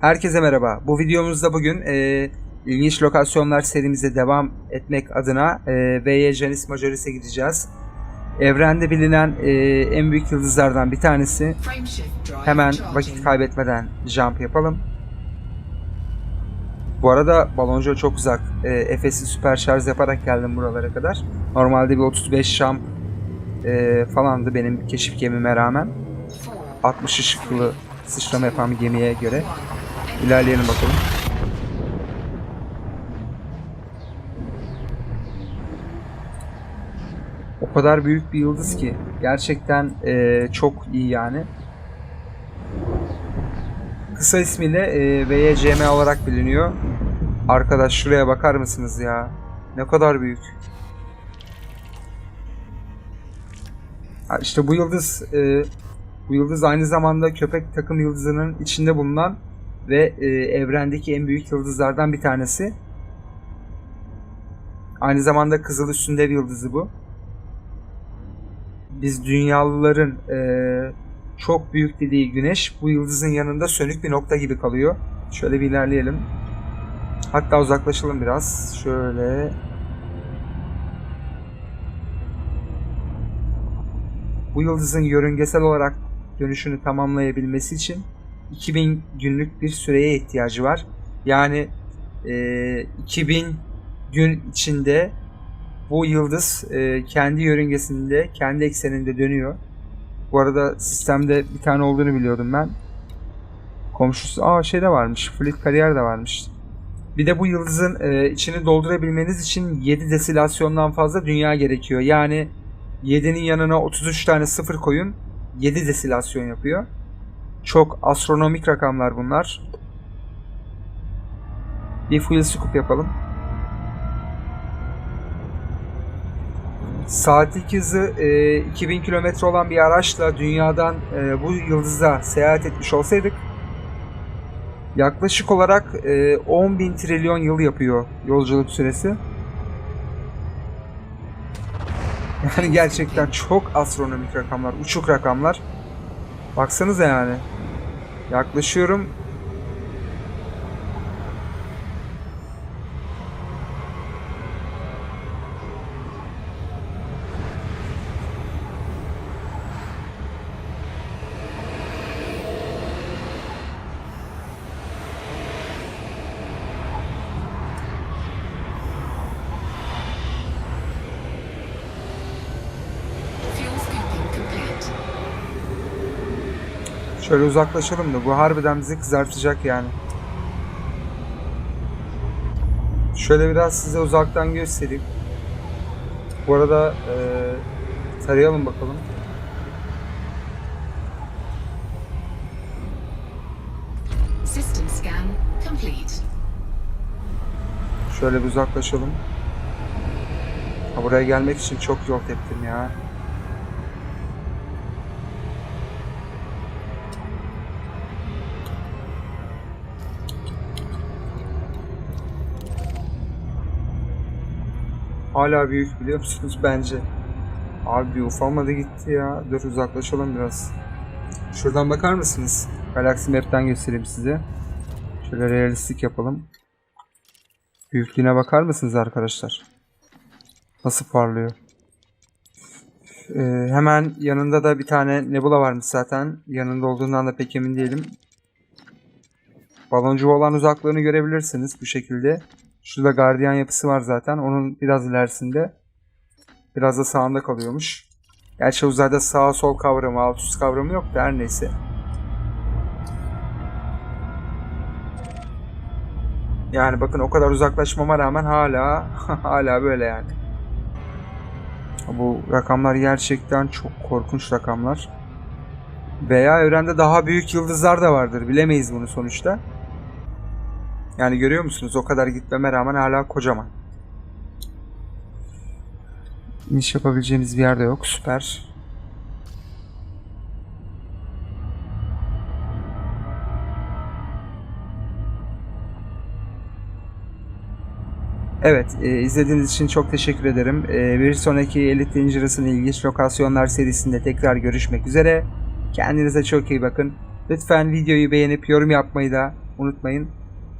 Herkese merhaba. Bu videomuzda bugün e, ilginç lokasyonlar serimize devam etmek adına e, VY Janis Majoris'e gideceğiz. Evrende bilinen e, en büyük yıldızlardan bir tanesi. Hemen vakit kaybetmeden jump yapalım. Bu arada baloncu çok uzak. E, Efes'i süper şarj yaparak geldim buralara kadar. Normalde bir 35 jump e, falandı benim keşif gemime rağmen. 60 ışıklı sıçrama yapan bir gemiye göre. İlerleyelim bakalım. O kadar büyük bir yıldız ki gerçekten eee, çok iyi yani. Kısa ismiyle eee VYCM olarak biliniyor. Arkadaş şuraya bakar mısınız ya? Ne kadar büyük. İşte bu yıldız eee, bu yıldız aynı zamanda köpek takım yıldızının içinde bulunan ve e, evrendeki en büyük yıldızlardan bir tanesi. Aynı zamanda kızıl üstünde bir yıldızı bu. Biz dünyalıların e, çok büyük dediği güneş bu yıldızın yanında sönük bir nokta gibi kalıyor. Şöyle bir ilerleyelim. Hatta uzaklaşalım biraz. Şöyle. Bu yıldızın yörüngesel olarak dönüşünü tamamlayabilmesi için 2000 günlük bir süreye ihtiyacı var. Yani e, 2000 gün içinde bu yıldız e, kendi yörüngesinde, kendi ekseninde dönüyor. Bu arada sistemde bir tane olduğunu biliyordum ben. Komşusu, aa şey de varmış, fleet kariyer de varmış. Bir de bu yıldızın e, içini doldurabilmeniz için 7 desilasyondan fazla dünya gerekiyor. Yani 7'nin yanına 33 tane sıfır koyun, 7 desilasyon yapıyor. Çok astronomik rakamlar bunlar. Bir fuel scoop yapalım. Saatlik hızı e, 2000 kilometre olan bir araçla dünyadan e, bu yıldıza seyahat etmiş olsaydık yaklaşık olarak e, 10.000 trilyon yıl yapıyor yolculuk süresi. Yani gerçekten çok astronomik rakamlar, uçuk rakamlar. Baksanıza yani. Yaklaşıyorum. Şöyle uzaklaşalım da bu harbiden bizi kızartacak yani. Şöyle biraz size uzaktan göstereyim. Bu arada eee tarayalım bakalım. System scan complete. Şöyle bir uzaklaşalım. Ha, buraya gelmek için çok yol teptim ya. Hala büyük biliyor musunuz bence. Abi bir ufalmadı gitti ya. Dur uzaklaşalım biraz. Şuradan bakar mısınız? Galaxy Map'ten göstereyim size. Şöyle realistik yapalım. Büyüklüğüne bakar mısınız arkadaşlar? Nasıl parlıyor? Ee, hemen yanında da bir tane nebula varmış zaten. Yanında olduğundan da pek emin değilim. Baloncu olan uzaklığını görebilirsiniz bu şekilde. Şurada gardiyan yapısı var zaten. Onun biraz ilerisinde. Biraz da sağında kalıyormuş. Gerçi uzayda sağ sol kavramı, alt üst kavramı yok da her neyse. Yani bakın o kadar uzaklaşmama rağmen hala hala böyle yani. Bu rakamlar gerçekten çok korkunç rakamlar. Veya evrende daha büyük yıldızlar da vardır. Bilemeyiz bunu sonuçta. Yani görüyor musunuz? O kadar gitmeme rağmen hala kocaman. İniş yapabileceğimiz bir yerde yok. Süper. Evet, e, izlediğiniz için çok teşekkür ederim. E, bir sonraki Elite Dangerous'ın ilginç lokasyonlar serisinde tekrar görüşmek üzere. Kendinize çok iyi bakın. Lütfen videoyu beğenip yorum yapmayı da unutmayın.